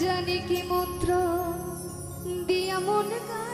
জানি কি মন্ত্র দিয়া মন গা